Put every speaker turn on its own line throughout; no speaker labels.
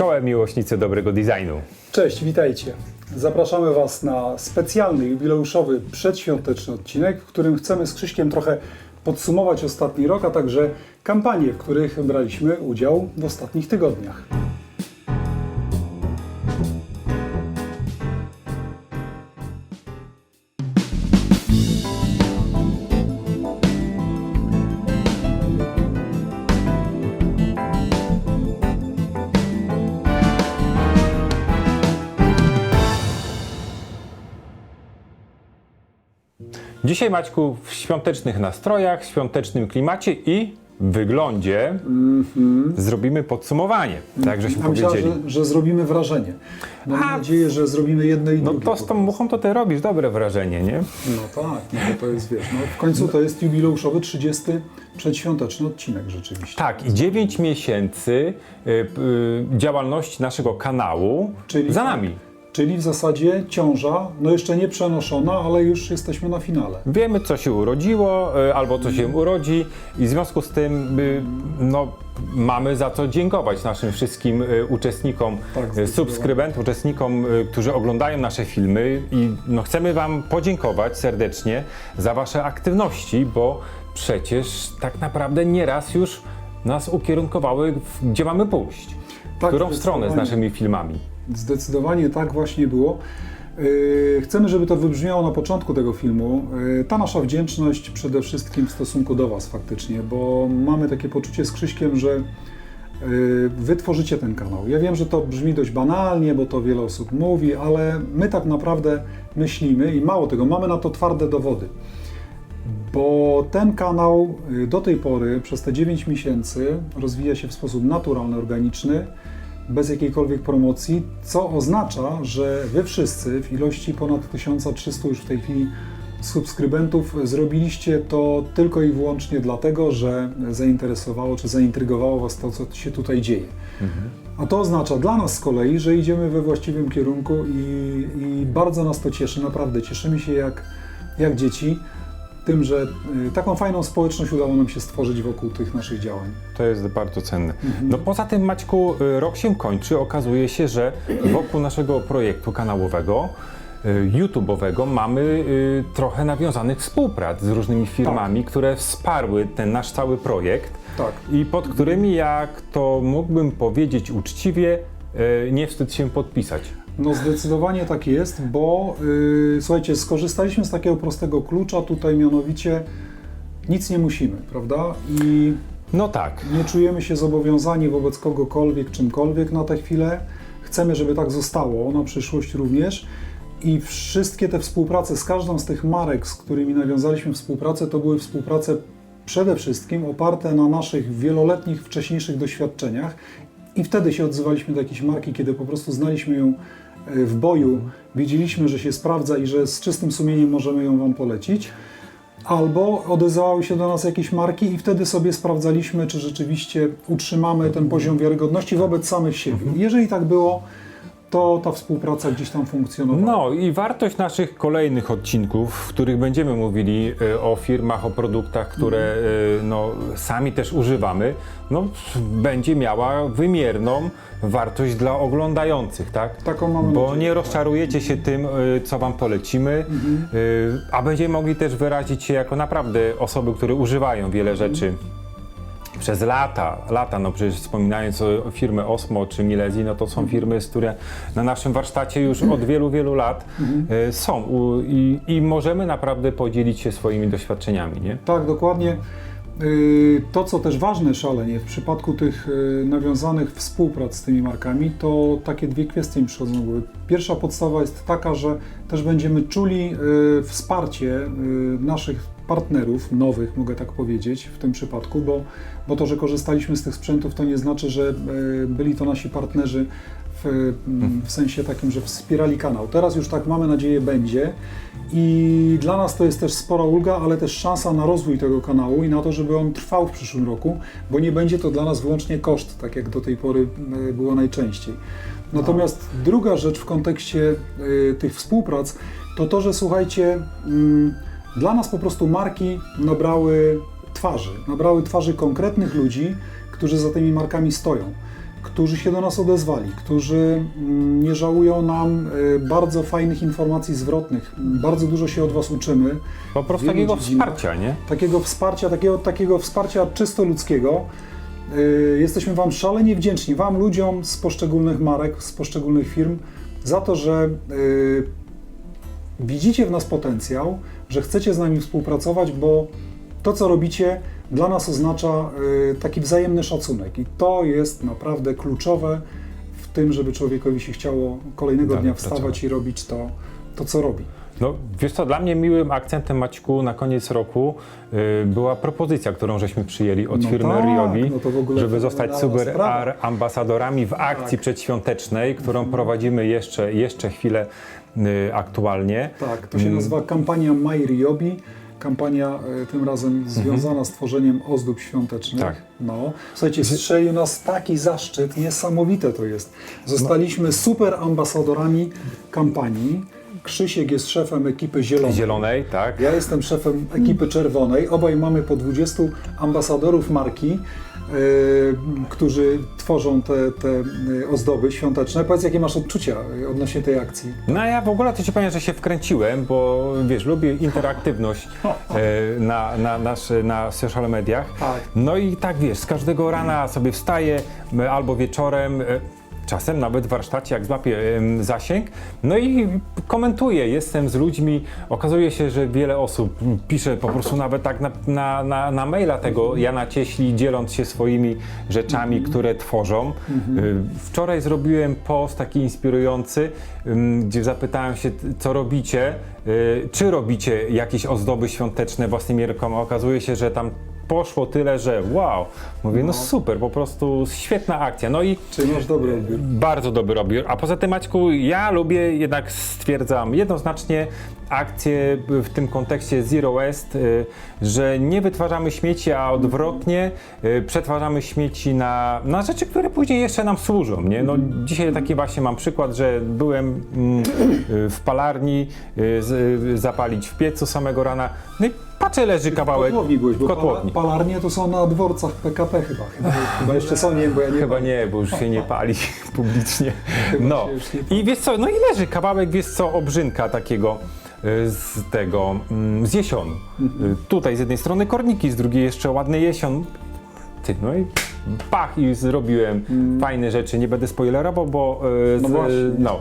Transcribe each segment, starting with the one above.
Czołem miłośnicy dobrego designu.
Cześć, witajcie. Zapraszamy Was na specjalny, jubileuszowy, przedświąteczny odcinek, w którym chcemy z Krzyśkiem trochę podsumować ostatni rok, a także kampanie, w których braliśmy udział w ostatnich tygodniach.
Dzisiaj Maćku w świątecznych nastrojach, świątecznym klimacie i wyglądzie zrobimy podsumowanie. Tak żeśmy powiedzieli.
że, że zrobimy wrażenie. Mam
A,
nadzieję, że zrobimy jedno i
No
drugie.
to z tą muchą to ty robisz dobre wrażenie, nie?
No tak, no to jest, wiesz, no w końcu to jest jubileuszowy 30 przedświąteczny odcinek rzeczywiście.
Tak, i 9 miesięcy y, y, działalności naszego kanału
Czyli-
za nami.
Czyli w zasadzie ciąża, no jeszcze nie przenoszona, ale już jesteśmy na finale.
Wiemy, co się urodziło, y, albo co się urodzi, i w związku z tym no, mamy za co dziękować naszym wszystkim y, uczestnikom,
Tak, zdecydowanie.
subskrybentom, uczestnikom, którzy oglądają nasze filmy. I no, chcemy Wam podziękować serdecznie za Wasze aktywności, bo przecież tak naprawdę nieraz już nas ukierunkowały, gdzie mamy pójść. W
Tak,
którą stronę z naszymi filmami.
Zdecydowanie tak właśnie było. Yy, Chcemy, żeby to wybrzmiało na początku tego filmu. Yy, Ta nasza wdzięczność przede wszystkim w stosunku do Was faktycznie, bo mamy takie poczucie z Krzyśkiem, że yy, Wy tworzycie ten kanał. Ja wiem, że to brzmi dość banalnie, bo to wiele osób mówi, ale my tak naprawdę myślimy i mało tego, mamy na to twarde dowody. Bo ten kanał do tej pory przez te 9 miesięcy rozwija się w sposób naturalny, organiczny, bez jakiejkolwiek promocji, co oznacza, że wy wszyscy w ilości ponad 1300 już w tej chwili subskrybentów zrobiliście to tylko i wyłącznie dlatego, że zainteresowało czy zaintrygowało was to, co się tutaj dzieje. A to oznacza dla nas z kolei, że idziemy we właściwym kierunku i, i bardzo nas to cieszy, naprawdę. Cieszymy się jak, jak dzieci tym, że y, taką fajną społeczność udało nam się stworzyć wokół tych naszych działań.
To jest bardzo cenne. No poza tym, Maćku, y, rok się kończy. Okazuje się, że wokół naszego projektu kanałowego, y, YouTube'owego mamy trochę nawiązanych współprac z różnymi firmami, które wsparły ten nasz cały projekt
Tak.
i pod którymi, jak to mógłbym powiedzieć uczciwie, nie wstyd się podpisać.
No zdecydowanie tak jest, bo y, słuchajcie, skorzystaliśmy z takiego prostego klucza tutaj, mianowicie nic nie musimy, prawda? I
No tak.
nie czujemy się zobowiązani wobec kogokolwiek, czymkolwiek na tę chwilę. Chcemy, żeby tak zostało na przyszłość również. I wszystkie te współprace z każdą z tych marek, z którymi nawiązaliśmy współpracę, to były współprace przede wszystkim oparte na naszych wieloletnich, wcześniejszych doświadczeniach. I wtedy się odzywaliśmy do jakiejś marki, kiedy po prostu znaliśmy ją e, w boju, wiedzieliśmy, że się sprawdza i że z czystym sumieniem możemy ją Wam polecić. Albo odezwały się do nas jakieś marki i wtedy sobie sprawdzaliśmy, czy rzeczywiście utrzymamy ten poziom wiarygodności wobec samych siebie. Jeżeli tak było, to ta współpraca gdzieś tam funkcjonowała.
No i wartość naszych kolejnych odcinków, w których będziemy mówili y, o firmach, o produktach, które y, no, sami też używamy, no, będzie miała wymierną wartość dla oglądających, tak?
Taką mamy
Bo
nadzieję.
nie rozczarujecie się tym, y, co wam polecimy, y, a będziemy mogli też wyrazić się jako naprawdę osoby, które używają wiele rzeczy przez lata, lata, no przecież wspominając o firmę Osmo czy Milezi, no to są firmy, z które na naszym warsztacie już od wielu, wielu lat e, są u, i, i możemy naprawdę podzielić się swoimi doświadczeniami, nie?
Tak, dokładnie. Yy, To, co też ważne szalenie w przypadku tych yy, nawiązanych współprac z tymi markami, to takie dwie kwestie mi przychodzą do głowy. Pierwsza podstawa jest taka, że też będziemy czuli wsparcie naszych partnerów, nowych, mogę tak powiedzieć w tym przypadku, bo, bo to, że korzystaliśmy z tych sprzętów, to nie znaczy, że yy, byli to nasi partnerzy w, mm, w sensie takim, że wspierali kanał. Teraz już tak mamy nadzieję będzie i dla nas to jest też spora ulga, ale też szansa na rozwój tego kanału i na to, żeby on trwał w przyszłym roku, bo nie będzie to dla nas wyłącznie koszt, tak jak do tej pory e, było najczęściej. Natomiast druga rzecz w kontekście e, tych współprac to to, że słuchajcie, mm, dla nas po prostu marki nabrały twarzy, nabrały twarzy konkretnych ludzi, którzy za tymi markami stoją. którzy się do nas odezwali, którzy mm, nie żałują nam y, bardzo fajnych informacji zwrotnych. Bardzo dużo się od Was uczymy.
Po prostu takiego
dziedzinach.
wsparcia, nie?
Takiego wsparcia, takiego, takiego wsparcia czysto ludzkiego. Y, Jesteśmy Wam szalenie wdzięczni, Wam ludziom z poszczególnych marek, z poszczególnych firm, za to, że y, widzicie w nas potencjał, że chcecie z nami współpracować, bo to, co robicie, dla nas oznacza y, taki wzajemny szacunek. I to jest naprawdę kluczowe w tym, żeby człowiekowi się chciało kolejnego
Dalej
dnia
pracować.
wstawać i robić to, to co robi.
No, wiesz co, dla mnie miłym akcentem, Maćku, na koniec roku y, była propozycja, którą żeśmy przyjęli od
No
firmy
tak,
Ryobi,
no
żeby zostać super ambasadorami w akcji
Tak.
przedświątecznej, którą prowadzimy jeszcze, jeszcze chwilę aktualnie.
Tak, to się
Mm.
nazywa kampania My Ryobi. Kampania e, tym razem związana z tworzeniem ozdób świątecznych.
Tak.
No. Słuchajcie, strzelił nas taki zaszczyt, niesamowite to jest. Zostaliśmy super ambasadorami kampanii. Krzysiek jest szefem ekipy zielonej.
Zielonej, tak?
Ja jestem szefem ekipy czerwonej. Obaj mamy po 20 ambasadorów marki, e, którzy tworzą te, te e, ozdoby świąteczne. Powiedz, jakie masz odczucia e, odnośnie tej akcji?
No ja w ogóle to ci powiem, że się wkręciłem, bo wiesz, lubię interaktywność e, na, na, nasz, na social mediach.
Tak.
No i tak wiesz, z każdego rana sobie wstaję albo wieczorem. E, Czasem nawet w warsztacie, jak złapię zasięg, no i komentuję, jestem z ludźmi. Okazuje się, że wiele osób pisze po prostu nawet tak na, na, na, na maila tego Jana Cieśli, dzieląc się swoimi rzeczami, które tworzą. Y, Wczoraj zrobiłem post taki inspirujący, gdzie zapytałem się, co robicie, y, czy robicie jakieś ozdoby świąteczne własnymi rękoma. Okazuje się, że tam poszło tyle, że wow. Mówię, no super, po prostu świetna akcja. No i
Czy masz dobry odbiór?
bardzo dobry odbiór. A poza tym, Maćku, ja lubię, jednak stwierdzam jednoznacznie akcję w tym kontekście Zero Waste, y, że nie wytwarzamy śmieci, a odwrotnie y, przetwarzamy śmieci na, na rzeczy, które później jeszcze nam służą. Nie? No, dzisiaj taki właśnie mam przykład, że byłem mm, y, w palarni zapalić w piecu samego rana, no patrzę, leży kawałek
kotłowni byłeś, bo
kotłowni.
pala- palarnie to są na dworcach PKP chyba. Chyba, chyba jeszcze są, nie bo ja nie
Chyba nie, bo już się nie pali publicznie.
Chyba
No i wiesz co, no i leży kawałek, wiesz co, obrzynka takiego y, z tego, mm, z jesionu.
Mhm.
Y, Tutaj z jednej strony korniki, z drugiej jeszcze ładny jesion. Ty, no i pach i zrobiłem fajne rzeczy. Nie będę spoilerował, bo
Mm. No
z-
właśnie,
no,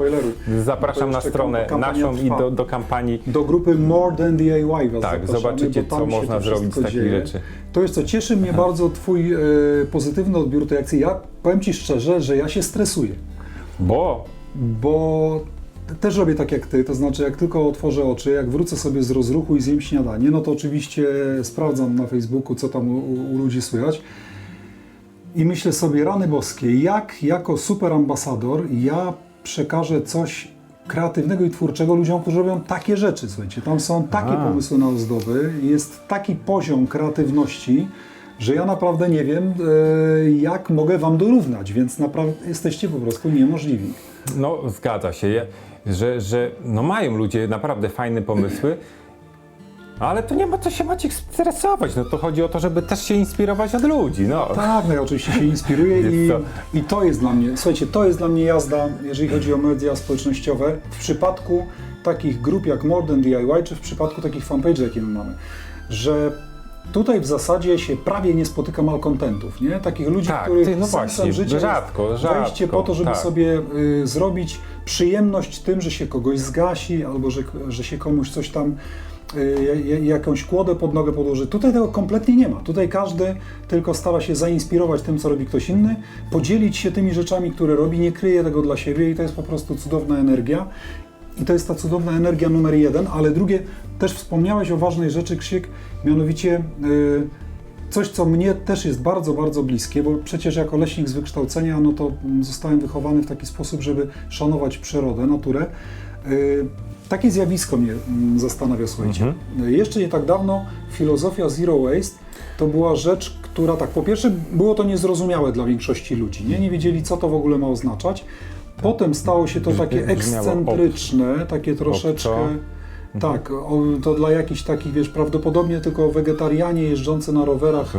zapraszam
No to
na stronę naszą i
trwa.
do, do kampanii.
Do grupy More Than DIY was
Tak, zobaczycie, co można zrobić z takich rzeczy.
To jest co, cieszy mnie bardzo Twój e, pozytywny odbiór tej akcji. Ja powiem Ci szczerze, że ja się stresuję,
Bo
bo też robię tak jak Ty, to znaczy jak tylko otworzę oczy, jak wrócę sobie z rozruchu i zjem śniadanie, no to oczywiście sprawdzam na Facebooku, co tam u, u ludzi słychać. I myślę sobie, rany boskie, jak jako super ambasador ja przekażę coś kreatywnego i twórczego ludziom, którzy robią takie rzeczy. Słuchajcie, tam są takie
A.
pomysły na ozdoby, jest taki poziom kreatywności, że ja naprawdę nie wiem, e, jak mogę Wam dorównać, więc naprawdę jesteście po prostu niemożliwi.
No, zgadza się, że, że no mają ludzie naprawdę fajne pomysły, ale to nie ma co się macie stresować. No to chodzi o to, żeby też się inspirować od ludzi. No.
Tak, no ja oczywiście się inspiruję i, i to jest dla mnie, słuchajcie, to jest dla mnie jazda, jeżeli chodzi o media społecznościowe, w przypadku takich grup jak More Than DIY, czy w przypadku takich fanpage'ów, jakie my mamy, że tutaj w zasadzie się prawie nie spotyka malkontentów, nie? Takich ludzi,
Tak,
których
ty, no właśnie,
życia
rzadko, rzadko,
wejście po to, żeby
tak.
sobie y, zrobić przyjemność tym, że się kogoś zgasi, albo że, że się komuś coś tam jakąś kłodę pod nogę podłoży. Tutaj tego kompletnie nie ma. Tutaj każdy tylko stara się zainspirować tym, co robi ktoś inny, podzielić się tymi rzeczami, które robi, nie kryje tego dla siebie i to jest po prostu cudowna energia. I to jest ta cudowna energia numer jeden, ale drugie, też wspomniałeś o ważnej rzeczy, Krzyk, mianowicie y, coś, co mnie też jest bardzo, bardzo bliskie, bo przecież jako leśnik z wykształcenia, no to zostałem wychowany w taki sposób, żeby szanować przyrodę, naturę. Y, Takie zjawisko mnie mm, zastanawia, słuchajcie. Y, Jeszcze nie tak dawno filozofia zero waste to była rzecz, która tak, po pierwsze było to niezrozumiałe dla większości ludzi, nie, nie wiedzieli co to w ogóle ma oznaczać. Potem stało się to takie ekscentryczne, takie troszeczkę, Tak, o, to dla jakichś takich, wiesz, prawdopodobnie tylko wegetarianie jeżdżący na rowerach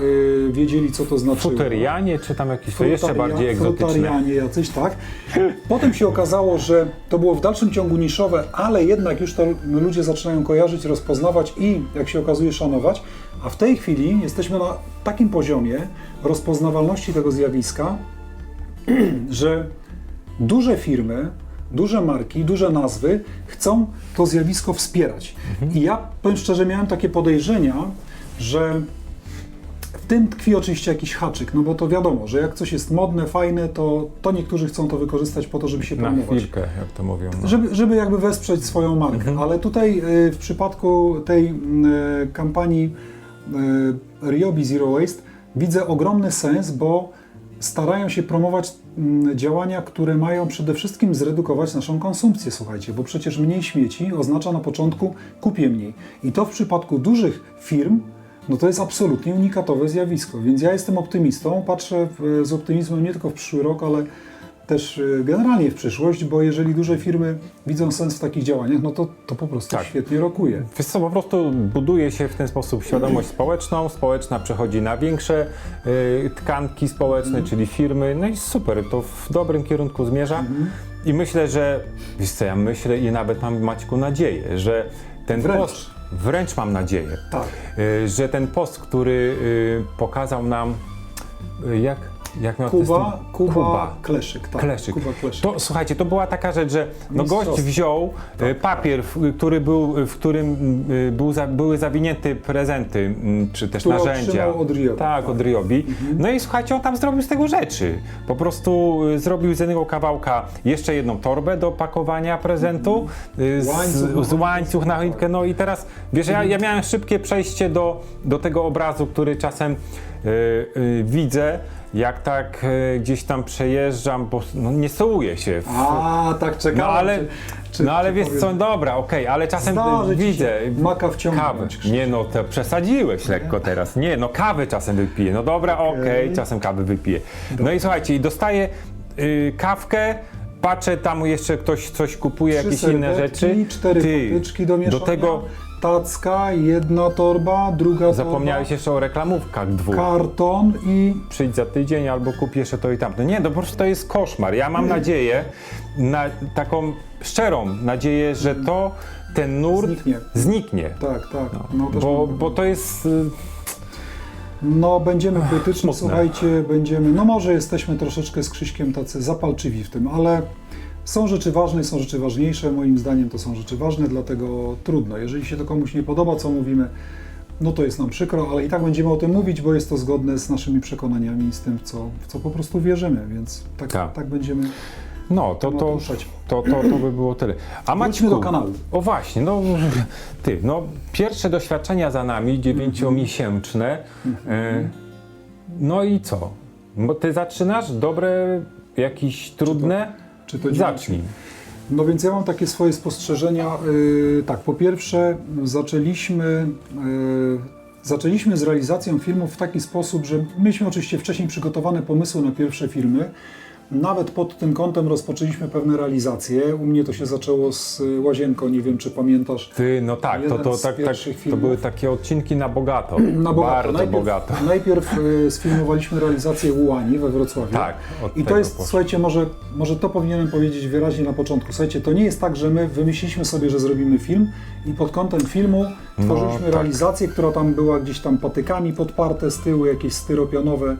y, wiedzieli, co to znaczy.
Futerianie, czy tam jakieś to jeszcze bardziej egzotyczne.
Frutarianie jacyś, tak. Potem się okazało, że to było w dalszym ciągu niszowe, ale jednak już to ludzie zaczynają kojarzyć, rozpoznawać i, jak się okazuje, szanować. A w tej chwili jesteśmy na takim poziomie rozpoznawalności tego zjawiska, że duże firmy, duże marki, duże nazwy chcą to zjawisko wspierać. I ja powiem szczerze, miałem takie podejrzenia, że w tym tkwi oczywiście jakiś haczyk, no bo to wiadomo, że jak coś jest modne, fajne, to, to niektórzy chcą to wykorzystać po to, żeby się
Na
promować.
chwilkę, jak to mówią. No.
Żeby, żeby jakby wesprzeć swoją markę. Ale tutaj y, w przypadku tej y, kampanii y, Ryobi Zero Waste widzę ogromny sens, bo starają się promować działania, które mają przede wszystkim zredukować naszą konsumpcję, słuchajcie, bo przecież mniej śmieci oznacza na początku kupię mniej. I to w przypadku dużych firm no to jest absolutnie unikatowe zjawisko, więc ja jestem optymistą, patrzę z optymizmem nie tylko w przyszły rok, ale też y, generalnie w przyszłość, bo jeżeli duże firmy widzą sens w takich działaniach, no to, to po prostu
Tak.
świetnie rokuje.
Wiesz co, po prostu buduje się w ten sposób świadomość społeczną, społeczna przechodzi na większe y, tkanki społeczne, czyli firmy, no i super, to w dobrym kierunku zmierza i myślę, że, wiesz co, ja myślę i nawet mam Maćku nadzieję, że ten
Wręcz.
post, wręcz mam nadzieję,
Tak.
y, że ten post, który y, pokazał nam, y, jak, jak miał
Kuba,
ten-
Kuba, Kleszyk, tak.
Kleszyk.
Kuba Kleszyk.
To, słuchajcie, to była taka rzecz, że no gość wziął e, papier, w, który był, w którym e, był za, były zawinięte prezenty, czy też
Które
narzędzia.
od Ryobi,
Tak,
tak.
od Ryobi. No i słuchajcie, on tam zrobił z tego rzeczy. Po prostu e, zrobił z jednego kawałka jeszcze jedną torbę do pakowania prezentu, e, z,
Łańcuch na
z łańcuch na choinkę. No i teraz, wiesz, ja, ja miałem szybkie przejście do, do tego obrazu, który czasem widzę, jak tak e, gdzieś tam przejeżdżam, bo no, nie sołuję się. W,
A, tak czekałem.
no ale,
czy- czy-
no ale wiesz
powiem-
co, dobra, okej, ale czasem
Zdarzy
widzę
maka
kawę.
wciągnąć.
Nie no, to przesadziłeś lekko teraz. Nie, no kawę czasem wypiję. No dobra, okej,
Okej.
czasem kawę wypiję. No i słuchajcie, i dostaję y, kawkę, patrzę, tam jeszcze ktoś coś kupuje,
Trzy
jakieś inne rzeczy.
cztery
Ty,
do
do tego
tacka, jedna torba, druga
zapomniałeś jeszcze o reklamówkach dwóch.
torba, karton i
przyjdź za tydzień albo kup jeszcze to i tamto. Nie, no po prostu to jest koszmar. Ja mam nadzieję, na taką szczerą nadzieję, że to, ten nurt
Zniknie.
zniknie.
tak, tak. No, też
Bo,
mam-
bo to jest. y,
No, będziemy krytyczni,
smutne.
słuchajcie, będziemy, no może jesteśmy troszeczkę z Krzyśkiem tacy zapalczywi w tym, ale są rzeczy ważne, są rzeczy ważniejsze, moim zdaniem to są rzeczy ważne, dlatego trudno. Jeżeli się to komuś nie podoba, co mówimy, no to jest nam przykro, ale i tak będziemy o tym mówić, bo jest to zgodne z naszymi przekonaniami i z tym, w co, w co po prostu wierzymy, więc tak,
Tak.
tak będziemy
No, to, to, to, to, to by było tyle. A Maćku,
do kanału.
O właśnie, no ty, no pierwsze doświadczenia za nami, dziewięciomiesięczne. E, no i co? Bo ty zaczynasz dobre, jakieś trudne?
Czy to
Zacznij.
No więc ja mam takie swoje spostrzeżenia. Yy, tak, po pierwsze zaczęliśmy, yy, zaczęliśmy z realizacją filmów w taki sposób, że mieliśmy oczywiście wcześniej przygotowane pomysły na pierwsze filmy. Nawet pod tym kątem rozpoczęliśmy pewne realizacje. U mnie to się zaczęło z y, Łazienką, nie wiem czy pamiętasz.
Ty, no tak, to,
Jeden
to, tak, tak, to były takie odcinki na bogato.
Na bogato.
Bardzo
najpierw,
bogato.
Najpierw y, sfilmowaliśmy realizację Łani we Wrocławiu.
Tak,
I to jest,
poszło.
słuchajcie, może, może to powinienem powiedzieć wyraźnie na początku. Słuchajcie, to nie jest tak, że my wymyśliliśmy sobie, że zrobimy film i pod kątem filmu tworzyliśmy
tak.
realizację, która tam była gdzieś tam patykami podparte z tyłu, jakieś styropianowe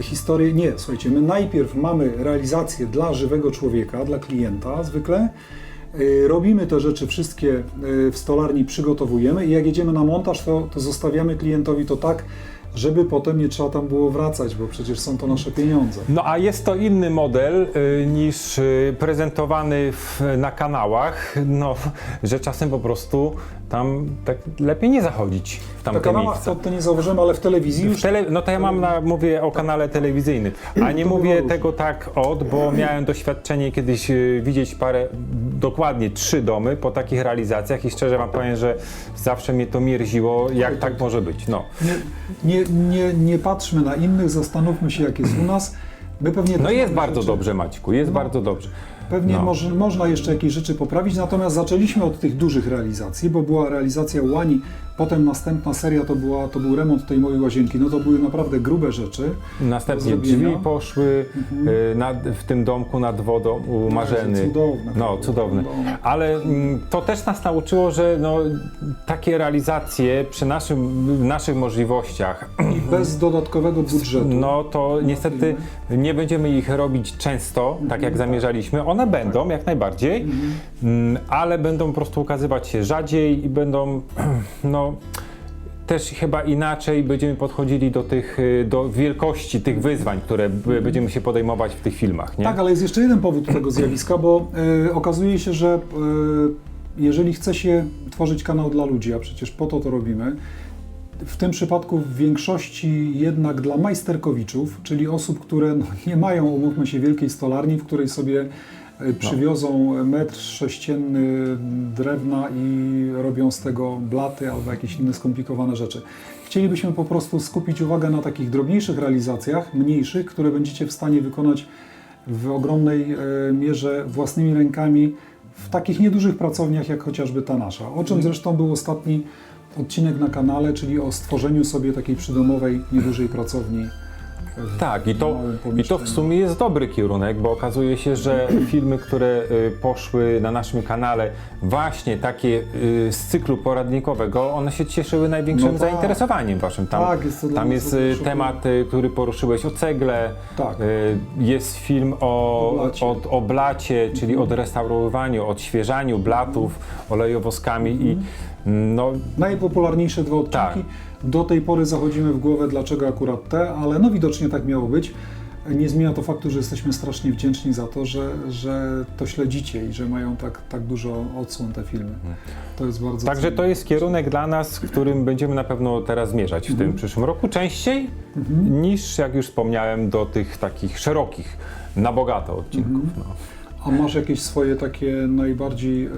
historie. Nie, słuchajcie, my najpierw mamy realizację dla żywego człowieka, dla klienta zwykle. Y, Robimy te rzeczy wszystkie y, w stolarni, przygotowujemy i jak jedziemy na montaż, to, to zostawiamy klientowi to tak, żeby potem nie trzeba tam było wracać, bo przecież są to nasze pieniądze.
No a jest to inny model y, niż y, prezentowany w, na kanałach, no, że czasem po prostu tam tak lepiej nie zachodzić w
Na
tamte
kanałach
miejsca.
to, to nie zauważyłem, ale w telewizji
W
już
tele, no to ja mam na, mówię o kanale telewizyjnym, a nie
To
mówię tego tak od, bo miałem doświadczenie kiedyś y, widzieć parę, dokładnie trzy domy po takich realizacjach i szczerze wam powiem, że zawsze mnie to mierziło, jak tak może być. No.
nie, nie, nie, nie patrzmy na innych, zastanówmy się jak jest u nas. My pewnie
No jest bardzo
rzeczy-
dobrze, Maćku, jest
No.
bardzo dobrze.
Pewnie
No.
może, można jeszcze jakieś rzeczy poprawić, natomiast zaczęliśmy od tych dużych realizacji, bo była realizacja Łani, potem następna seria to, była, to był remont tej mojej łazienki. No to były naprawdę grube rzeczy.
Następnie drzwi poszły y, nad, w tym domku nad wodą u Marzeny.
Cudowne.
No, cudowne.
No.
Ale mm, to też nas nauczyło, że no, takie realizacje przy naszym, naszych możliwościach,
I bez dodatkowego budżetu.
no to niestety nie będziemy ich robić często, tak jak zamierzaliśmy. One będą jak najbardziej, mm, ale będą po prostu ukazywać się rzadziej i będą, no też chyba inaczej będziemy podchodzili do tych, y, do wielkości tych wyzwań, które b- będziemy się podejmować w tych filmach, nie?
Tak, ale jest jeszcze jeden powód tego zjawiska, bo e, okazuje się, że e, jeżeli chce się tworzyć kanał dla ludzi, a przecież po to to robimy, w tym przypadku w większości jednak dla majsterkowiczów, czyli osób, które no, nie mają, umówmy się, wielkiej stolarni, w której sobie przywiozą metr sześcienny drewna i robią z tego blaty albo jakieś inne skomplikowane rzeczy. Chcielibyśmy po prostu skupić uwagę na takich drobniejszych realizacjach, mniejszych, które będziecie w stanie wykonać w ogromnej e, mierze własnymi rękami w takich niedużych pracowniach, jak chociażby ta nasza. O czym zresztą był ostatni odcinek na kanale, czyli o stworzeniu sobie takiej przydomowej, niedużej pracowni.
Tak, i to, i to w sumie jest dobry kierunek, bo okazuje się, że filmy, które y, poszły na naszym kanale, właśnie takie y, z cyklu poradnikowego, one się cieszyły największym
No tak.
zainteresowaniem waszym. Tam,
Tak, jest to
tam jest y, temat, który poruszyłeś o cegle,
Tak.
jest film o,
O blacie.
o, o blacie, czyli odrestaurowywaniu, odświeżaniu blatów olejowoskami i no,
Najpopularniejsze dwa odcinki.
Tak.
Do tej pory zachodzimy w głowę, dlaczego akurat te, ale no widocznie tak miało być. Nie zmienia to faktu, że jesteśmy strasznie wdzięczni za to, że, że to śledzicie i że mają tak, tak dużo odsłon te filmy. To jest bardzo
Także
cenne.
to jest kierunek dla nas, w którym będziemy na pewno teraz zmierzać w
Mhm.
tym przyszłym roku. Częściej niż, jak już wspomniałem, do tych takich szerokich, na bogato odcinków.
Mhm.
No.
A masz jakieś swoje takie najbardziej e,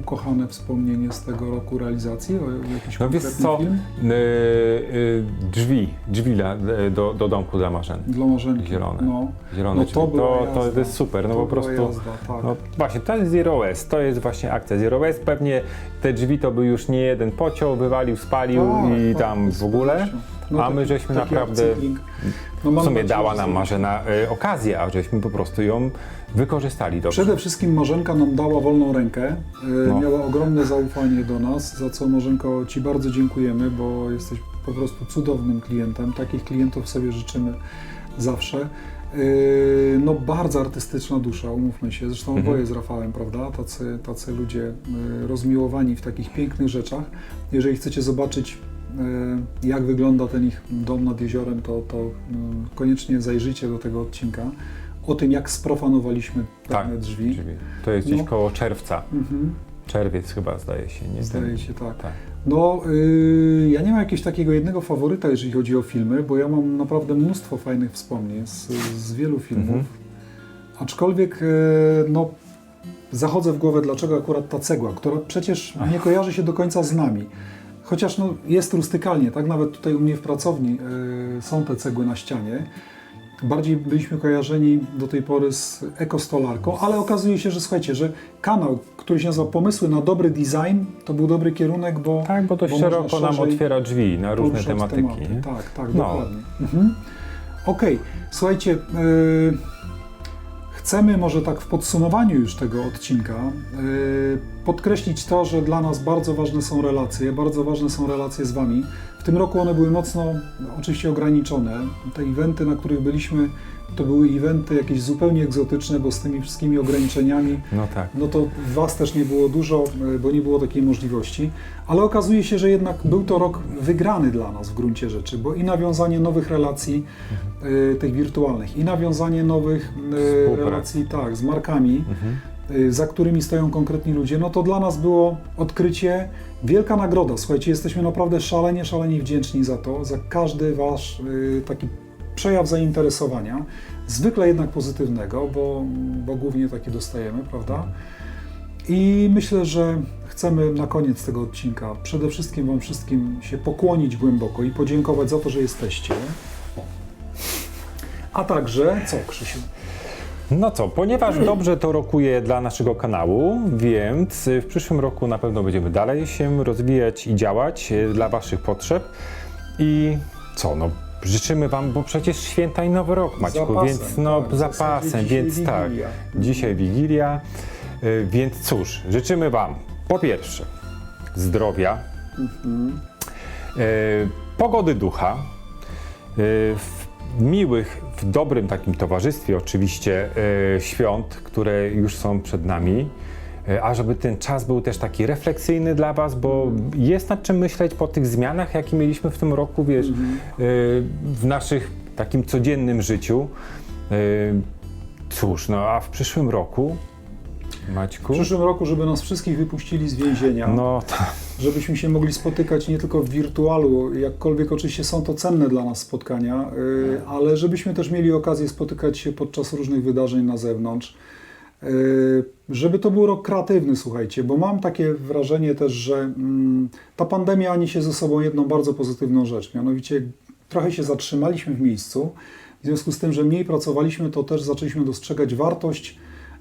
ukochane wspomnienie z tego roku realizacji? O, jakiś
No wiesz co, y, y, drzwi, drzwi dla, do, do domku dla Marzeny.
Dla Marzenki.
Zielone.
No,
Zielone
No to
to, to jest super, no
to
po prostu.
Jazda, tak.
No właśnie, to jest Zero to jest właśnie akcja Zero West. Pewnie te drzwi to by już nie jeden pociął, wywalił, spalił
Tak,
i
tak,
tam w ogóle.
No,
a my
taki-
żeśmy
taki
naprawdę.
No,
w sumie dała nam. Marzena y, okazję, a żeśmy po prostu ją wykorzystali dobrze.
Przede wszystkim Marzenka nam dała wolną rękę, e,
No.
miała ogromne zaufanie do nas, za co Marzenko Ci bardzo dziękujemy, bo jesteś po prostu cudownym klientem. Takich klientów sobie życzymy zawsze. E, No bardzo artystyczna dusza, umówmy się. Zresztą
Mhm.
oboje z Rafałem, prawda? Tacy, tacy ludzie e, rozmiłowani w takich pięknych rzeczach. Jeżeli chcecie zobaczyć, e, jak wygląda ten ich dom nad jeziorem, to, to mm, koniecznie zajrzyjcie do tego odcinka o tym, jak sprofanowaliśmy pewne
Tak,
drzwi.
drzwi. To jest gdzieś
No.
koło czerwca.
Mhm.
Czerwiec chyba zdaje się, nie?
Zdaje
Ten-
się tak.
tak.
No, y, ja nie mam jakiegoś takiego jednego faworyta, jeżeli chodzi o filmy, bo ja mam naprawdę mnóstwo fajnych wspomnień z, z wielu filmów.
Mhm.
Aczkolwiek, y, no, zachodzę w głowę, dlaczego akurat ta cegła, która przecież nie kojarzy się do końca z nami. Chociaż no, jest rustykalnie, tak? Nawet tutaj u mnie w pracowni y, są te cegły na ścianie. Bardziej byliśmy kojarzeni do tej pory z ekostolarką, ale okazuje się, że słuchajcie, że kanał, który się nazywa Pomysły na dobry design, to był dobry kierunek, bo
Tak, bo dość
Bo
szeroko nam otwiera drzwi na różne tematyki.
tematy. Tak, tak,
No.
dokładnie. Mhm. Okej, słuchajcie, yy, chcemy może tak w podsumowaniu już tego odcinka yy, podkreślić to, że dla nas bardzo ważne są relacje, bardzo ważne są relacje z Wami. W tym roku one były mocno, no, oczywiście ograniczone. Te eventy, na których byliśmy, to były eventy jakieś zupełnie egzotyczne, bo z tymi wszystkimi ograniczeniami
No tak.
no to Was też nie było dużo, e, bo nie było takiej możliwości, ale okazuje się, że jednak był to rok wygrany dla nas w gruncie rzeczy, bo i nawiązanie nowych relacji, e, tych wirtualnych, i nawiązanie nowych e, relacji, tak, z markami,
Mhm.
za którymi stoją konkretni ludzie, no to dla nas było odkrycie, wielka nagroda. Słuchajcie, jesteśmy naprawdę szalenie, szalenie wdzięczni za to, za każdy Wasz taki przejaw zainteresowania, zwykle jednak pozytywnego, bo, bo głównie takie dostajemy, prawda? I myślę, że chcemy na koniec tego odcinka przede wszystkim Wam wszystkim się pokłonić głęboko i podziękować za to, że jesteście. A także, co Krzysiu?
No co, ponieważ dobrze to rokuje dla naszego kanału, więc w przyszłym roku na pewno będziemy dalej się rozwijać i działać y, dla Waszych potrzeb. I co, no życzymy Wam, bo przecież święta i Nowy Rok, Maćku,
Zapasem,
więc no
tak,
zapasem, więc
dzisiaj
tak,
Wigilia.
dzisiaj Wigilia, y, więc cóż, życzymy Wam po pierwsze zdrowia,
Mhm.
y, pogody ducha, y, w miłych, w dobrym takim towarzystwie oczywiście y, świąt, które już są przed nami, a żeby ten czas był też taki refleksyjny dla Was, bo jest nad czym myśleć po tych zmianach, jakie mieliśmy w tym roku, wiesz, y, w naszych takim codziennym życiu. Y, Cóż, no a w przyszłym roku, Maćku,
W przyszłym roku, żeby nas wszystkich wypuścili z więzienia,
no to
żebyśmy się mogli spotykać nie tylko w wirtualu, jakkolwiek oczywiście są to cenne dla nas spotkania, y, ale żebyśmy też mieli okazję spotykać się podczas różnych wydarzeń na zewnątrz. Y, Żeby to był rok kreatywny, słuchajcie, bo mam takie wrażenie też, że mm, ta pandemia niesie ze sobą jedną bardzo pozytywną rzecz, mianowicie trochę się zatrzymaliśmy w miejscu, w związku z tym, że mniej pracowaliśmy, to też zaczęliśmy dostrzegać wartość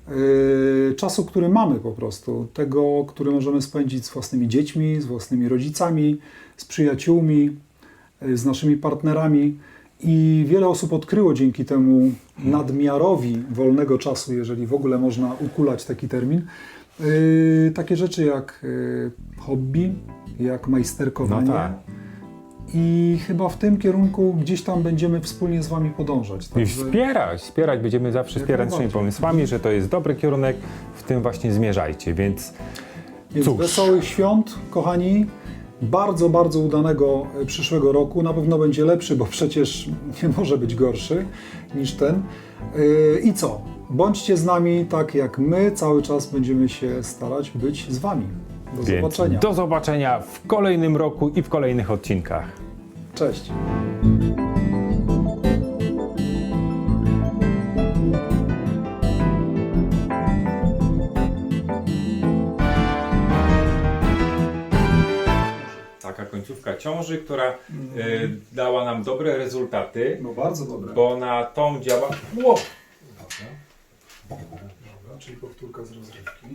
Yy, czasu, który mamy po prostu, tego, który możemy spędzić z własnymi dziećmi, z własnymi rodzicami, z przyjaciółmi, yy, z naszymi partnerami. I wiele osób odkryło dzięki temu nadmiarowi wolnego czasu, jeżeli w ogóle można ukulać taki termin, yy, takie rzeczy jak yy, hobby, jak majsterkowanie.
No tak.
I chyba w tym kierunku gdzieś tam będziemy wspólnie z Wami podążać.
I wspierać, wspierać, będziemy zawsze wspierać naszymi pomysłami, że to jest dobry kierunek, w tym właśnie zmierzajcie, więc
Więc
Cóż.
wesołych świąt, kochani. Bardzo, bardzo udanego e, przyszłego roku. Na pewno będzie lepszy, bo przecież nie może być gorszy niż ten. Yy, I co? Bądźcie z nami tak jak my cały czas będziemy się starać być z Wami. Do
więc
zobaczenia.
do zobaczenia w kolejnym roku i w kolejnych odcinkach.
Cześć.
Końcówka ciąży, która y, dała nam dobre rezultaty,
No bardzo dobre.
bo na tą działa... Ło!
Czyli powtórka z rozrywki.